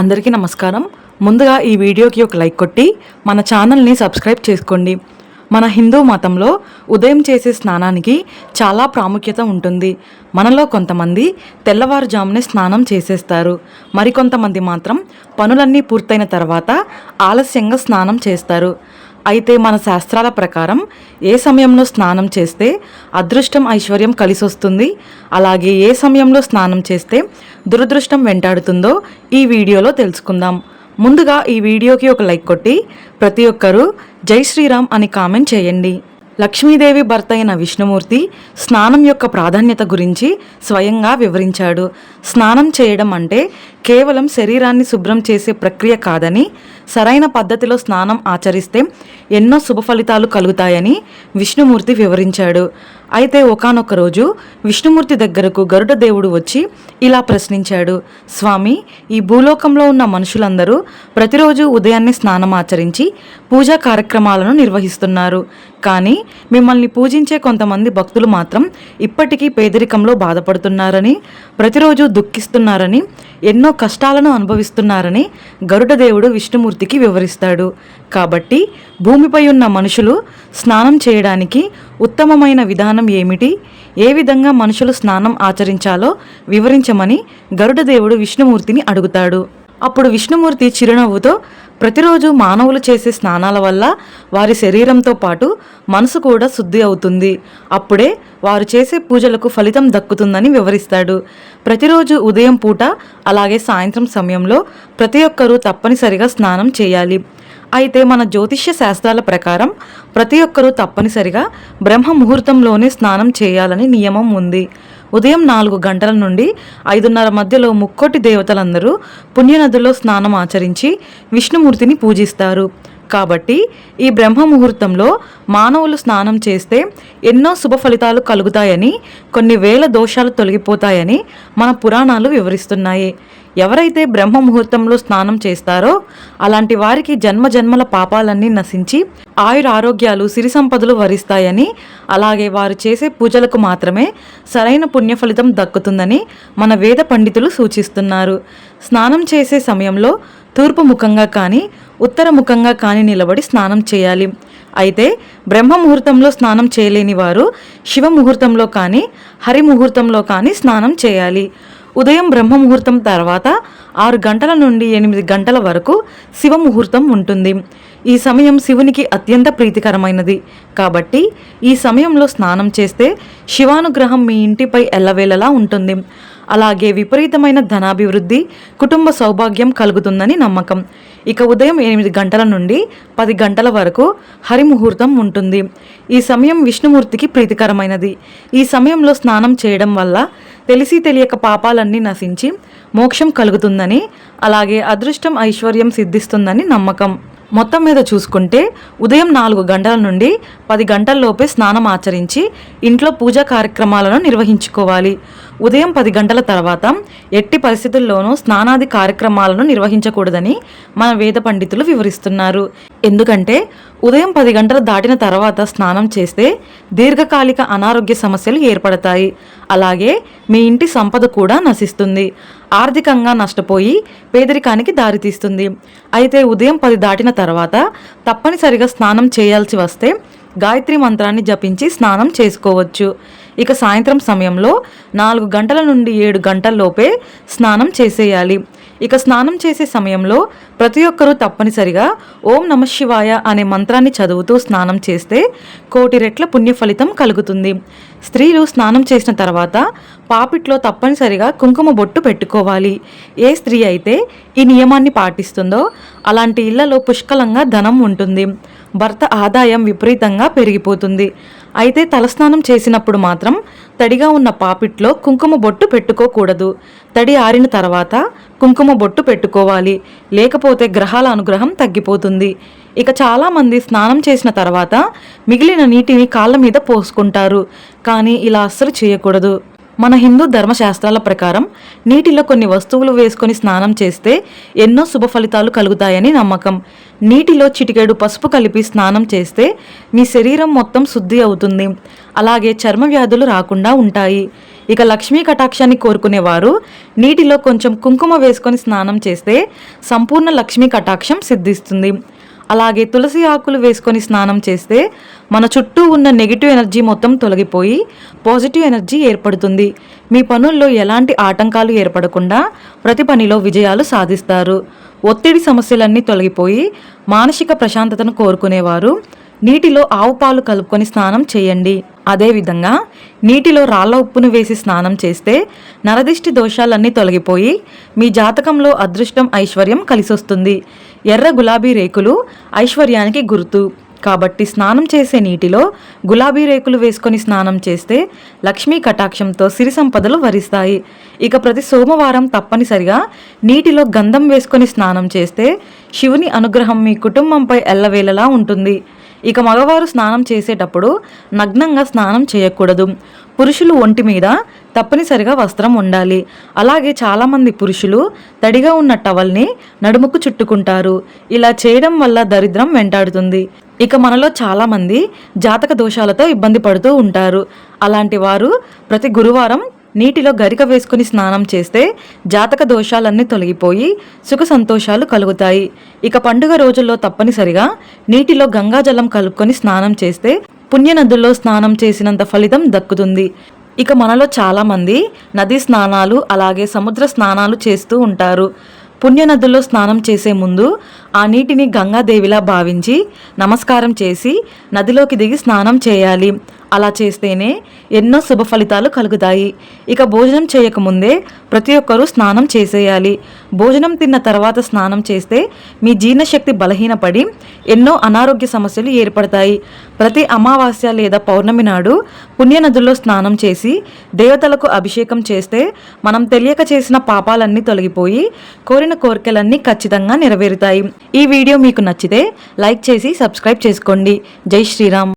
అందరికీ నమస్కారం. ముందుగా ఈ వీడియోకి ఒక లైక్ కొట్టి మన ఛానల్ని సబ్స్క్రైబ్ చేసుకోండి. మన హిందూ మతంలో ఉదయం చేసే స్నానానికి చాలా ప్రాముఖ్యత ఉంటుంది. మనలో కొంతమంది తెల్లవారుజామునే స్నానం చేసేస్తారు. మరికొంతమంది మాత్రం పనులన్నీ పూర్తయిన తర్వాత ఆలస్యంగా స్నానం చేస్తారు. అయితే మన శాస్త్రాల ప్రకారం ఏ సమయంలో స్నానం చేస్తే అదృష్టం ఐశ్వర్యం కలిసొస్తుంది? అలాగే ఏ సమయంలో స్నానం చేస్తే దురదృష్టం వెంటాడుతుందో ఈ వీడియోలో తెలుసుకుందాం. ముందుగా ఈ వీడియోకి ఒక లైక్ కొట్టి ప్రతి ఒక్కరూ జై శ్రీరామ్ అని కామెంట్ చేయండి. లక్ష్మీదేవి భర్త అయిన విష్ణుమూర్తి స్నానం యొక్క ప్రాధాన్యత గురించి స్వయంగా వివరించాడు. స్నానం చేయడం అంటే కేవలం శరీరాన్ని శుభ్రం చేసే ప్రక్రియ కాదని సరైన పద్ధతిలో స్నానం ఆచరిస్తే ఎన్నో శుభ ఫలితాలు కలుగుతాయని విష్ణుమూర్తి వివరించాడు. అయితే ఒకానొక రోజు విష్ణుమూర్తి దగ్గరకు గరుడ దేవుడు వచ్చి ఇలా ప్రశ్నించాడు. స్వామి ఈ భూలోకంలో ఉన్న మనుషులందరూ ప్రతిరోజు ఉదయాన్నే స్నానం ఆచరించి పూజా కార్యక్రమాలను నిర్వహిస్తున్నారు. కానీ మిమ్మల్ని పూజించే కొంతమంది భక్తులు మాత్రం ఇప్పటికీ పేదరికంలో బాధపడుతున్నారని ప్రతిరోజు దుఃఖిస్తున్నారని ఎన్నో కష్టాలను అనుభవిస్తున్నారని గరుడ దేవుడు మూర్తికి వివరిస్తాడు. కాబట్టి భూమిపై ఉన్న మనుషులు స్నానం చేయడానికి ఉత్తమమైన విధానం ఏమిటి? ఏ విధంగా మనుషులు స్నానం ఆచరించాలో వివరించమని గరుడ దేవుడు విష్ణుమూర్తిని అడుగుతాడు. అప్పుడు విష్ణుమూర్తి చిరునవ్వుతో ప్రతిరోజు మానవులు చేసే స్నానాల వల్ల వారి శరీరంతో పాటు మనసు కూడా శుద్ధి అవుతుంది. అప్పుడే వారు చేసే పూజలకు ఫలితం దక్కుతుందని వివరిస్తాడు. ప్రతిరోజు ఉదయం పూట అలాగే సాయంత్రం సమయంలో ప్రతి ఒక్కరూ తప్పనిసరిగా స్నానం చేయాలి. అయితే మన జ్యోతిష్య శాస్త్రాల ప్రకారం ప్రతి ఒక్కరూ తప్పనిసరిగా బ్రహ్మ ముహూర్తంలోనే స్నానం చేయాలని నియమం ఉంది. ఉదయం నాలుగు గంటల నుండి ఐదున్నర మధ్యలో ముక్కోటి దేవతలందరూ పుణ్యనదుల్లో స్నానం ఆచరించి విష్ణుమూర్తిని పూజిస్తారు. కాబట్టి ఈ బ్రహ్మ ముహూర్తంలో మానవులు స్నానం చేస్తే ఎన్నో శుభ ఫలితాలు కలుగుతాయని కొన్ని వేల దోషాలు తొలగిపోతాయని మన పురాణాలు వివరిస్తున్నాయి. ఎవరైతే బ్రహ్మ ముహూర్తంలో స్నానం చేస్తారో అలాంటి వారికి జన్మ జన్మల పాపాలన్నీ నశించి ఆయుర ఆరోగ్యాలు సిరి సంపదలు వరిస్తాయని అలాగే వారు చేసే పూజలకు మాత్రమే సరైన పుణ్య ఫలితం దక్కుతుందని మన వేద పండితులు సూచిస్తున్నారు. స్నానం చేసే సమయంలో తూర్పు ముఖంగా కానీ ఉత్తర ముఖంగా కానీ నిలబడి స్నానం చేయాలి. అయితే బ్రహ్మ ముహూర్తంలో స్నానం చేయలేని వారు శివ ముహూర్తంలో కానీ హరి ముహూర్తంలో కానీ స్నానం చేయాలి. ఉదయం బ్రహ్మ ముహూర్తం తర్వాత ఆరు గంటల నుండి ఎనిమిది గంటల వరకు శివ ముహూర్తం ఉంటుంది. ఈ సమయం శివునికి అత్యంత ప్రీతికరమైనది. కాబట్టి ఈ సమయంలో స్నానం చేస్తే శివానుగ్రహం మీ ఇంటిపై ఎల్లవేళలా ఉంటుంది. అలాగే విపరీతమైన ధనాభివృద్ధి కుటుంబ సౌభాగ్యం కలుగుతుందని నమ్మకం. ఇక ఉదయం ఎనిమిది గంటల నుండి పది గంటల వరకు హరిముహూర్తం ఉంటుంది. ఈ సమయం విష్ణుమూర్తికి ప్రీతికరమైనది. ఈ సమయంలో స్నానం చేయడం వల్ల తెలిసి తెలియక పాపాలన్నీ నశించి మోక్షం కలుగుతుందని అలాగే అదృష్టం ఐశ్వర్యం సిద్ధిస్తుందని నమ్మకం. మొత్తం మీద చూసుకుంటే ఉదయం నాలుగు గంటల నుండి పది గంటల్లోపే స్నానం ఆచరించి ఇంట్లో పూజా కార్యక్రమాలను నిర్వహించుకోవాలి. ఉదయం పది గంటల తర్వాత ఎట్టి పరిస్థితుల్లోనూ స్నానాది కార్యక్రమాలను నిర్వహించకూడదని మన వేద పండితులు వివరిస్తున్నారు. ఎందుకంటే ఉదయం పది గంటలు దాటిన తర్వాత స్నానం చేస్తే దీర్ఘకాలిక అనారోగ్య సమస్యలు ఏర్పడతాయి. అలాగే మీ ఇంటి సంపద కూడా నశిస్తుంది. ఆర్థికంగా నష్టపోయి పేదరికానికి దారితీస్తుంది అయితే ఉదయం పది దాటిన తర్వాత తప్పనిసరిగా స్నానం చేయాల్సి వస్తే గాయత్రి మంత్రాన్ని జపించి స్నానం చేసుకోవచ్చు. ఇక సాయంత్రం సమయంలో నాలుగు గంటల నుండి ఏడు గంటల్లోపే స్నానం చేసేయాలి. ఇక స్నానం చేసే సమయంలో ప్రతి ఒక్కరూ తప్పనిసరిగా ఓం నమ శివాయ అనే మంత్రాన్ని చదువుతూ స్నానం చేస్తే కోటి రెట్ల పుణ్య ఫలితం కలుగుతుంది. స్త్రీలు స్నానం చేసిన తర్వాత పాపిట్లో తప్పనిసరిగా కుంకుమ బొట్టు పెట్టుకోవాలి. ఏ స్త్రీ అయితే ఈ నియమాన్ని పాటిస్తుందో అలాంటి ఇళ్ళలో పుష్కలంగా ధనం ఉంటుంది. భర్త ఆదాయం విపరీతంగా పెరిగిపోతుంది. అయితే తలస్నానం చేసినప్పుడు మాత్రం తడిగా ఉన్న పాపిట్లో కుంకుమ బొట్టు పెట్టుకోకూడదు. తడి ఆరిన తర్వాత కుంకుమ బొట్టు పెట్టుకోవాలి. లేకపోతే గ్రహాల అనుగ్రహం తగ్గిపోతుంది. ఇక చాలామంది స్నానం చేసిన తర్వాత మిగిలిన నీటిని కాళ్ళ మీద పోసుకుంటారు. కానీ ఇలా అస్సలు చేయకూడదు. మన హిందూ ధర్మశాస్త్రాల ప్రకారం నీటిలో కొన్ని వస్తువులు వేసుకొని స్నానం చేస్తే ఎన్నో శుభ ఫలితాలు కలుగుతాయని నమ్మకం. నీటిలో చిటికెడు పసుపు కలిపి స్నానం చేస్తే మీ శరీరం మొత్తం శుద్ధి అవుతుంది. అలాగే చర్మ వ్యాధులు రాకుండా ఉంటాయి. ఇక లక్ష్మీ కటాక్షాన్ని కోరుకునేవారు నీటిలో కొంచెం కుంకుమ వేసుకొని స్నానం చేస్తే సంపూర్ణ లక్ష్మీ కటాక్షం సిద్ధిస్తుంది. అలాగే తులసి ఆకులు వేసుకొని స్నానం చేస్తే మన చుట్టూ ఉన్న నెగిటివ్ ఎనర్జీ మొత్తం తొలగిపోయి పాజిటివ్ ఎనర్జీ ఏర్పడుతుంది. మీ పనుల్లో ఎలాంటి ఆటంకాలు ఏర్పడకుండా ప్రతి పనిలో విజయాలు సాధిస్తారు. ఒత్తిడి సమస్యలన్నీ తొలగిపోయి మానసిక ప్రశాంతతను కోరుకునేవారు. నీటిలో ఆవు పాలు కలుపుకొని స్నానం చేయండి. అదేవిధంగా నీటిలో రాళ్ళ ఉప్పును వేసి స్నానం చేస్తే నరదిష్టి దోషాలన్నీ తొలగిపోయి మీ జాతకంలో అదృష్టం ఐశ్వర్యం కలిసొస్తుంది. ఎర్ర గులాబీ రేకులు ఐశ్వర్యానికి గుర్తు. కాబట్టి స్నానం చేసే నీటిలో గులాబీ రేకులు వేసుకొని స్నానం చేస్తే లక్ష్మీ కటాక్షంతో సిరి సంపదలు వరిస్తాయి. ఇక ప్రతి సోమవారం తప్పనిసరిగా నీటిలో గంధం వేసుకొని స్నానం చేస్తే శివుని అనుగ్రహం మీ కుటుంబంపై ఎల్లవేళలా ఉంటుంది. ఇక మగవారు స్నానం చేసేటప్పుడు నగ్నంగా స్నానం చేయకూడదు. పురుషులు ఒంటి మీద తప్పనిసరిగా వస్త్రం ఉండాలి. అలాగే చాలామంది పురుషులు తడిగా ఉన్న టవల్ని నడుముకు చుట్టుకుంటారు. ఇలా చేయడం వల్ల దరిద్రం వెంటాడుతుంది. ఇక మనలో చాలామంది జాతక దోషాలతో ఇబ్బంది పడుతూ ఉంటారు. అలాంటి వారు ప్రతి గురువారం నీటిలో గరిక వేసుకుని స్నానం చేస్తే జాతక దోషాలన్నీ తొలగిపోయి సుఖ సంతోషాలు కలుగుతాయి. ఇక పండుగ రోజుల్లో తప్పనిసరిగా నీటిలో గంగాజలం కలుపుకొని స్నానం చేస్తే పుణ్యనదుల్లో స్నానం చేసినంత ఫలితం దక్కుతుంది. ఇక మనలో చాలామంది నదీ స్నానాలు అలాగే సముద్ర స్నానాలు చేస్తూ ఉంటారు. పుణ్యనదుల్లో స్నానం చేసే ముందు ఆ నీటిని గంగాదేవిలా భావించి నమస్కారం చేసి నదిలోకి దిగి స్నానం చేయాలి. అలా చేస్తేనే ఎన్నో శుభ ఫలితాలు కలుగుతాయి. ఇక భోజనం చేయకముందే ప్రతి ఒక్కరూ స్నానం చేసేయాలి. భోజనం తిన్న తర్వాత స్నానం చేస్తే మీ జీర్ణశక్తి బలహీనపడి ఎన్నో అనారోగ్య సమస్యలు ఏర్పడతాయి. ప్రతి అమావాస్య లేదా పౌర్ణమి నాడు పుణ్యనదుల్లో స్నానం చేసి దేవతలకు అభిషేకం చేస్తే మనం తెలియక చేసిన పాపాలన్నీ తొలగిపోయి కోరిన కోరికలన్నీ ఖచ్చితంగా నెరవేరుతాయి. ఈ వీడియో మీకు నచ్చితే లైక్ చేసి సబ్స్క్రైబ్ చేసుకోండి. జై శ్రీరామ్.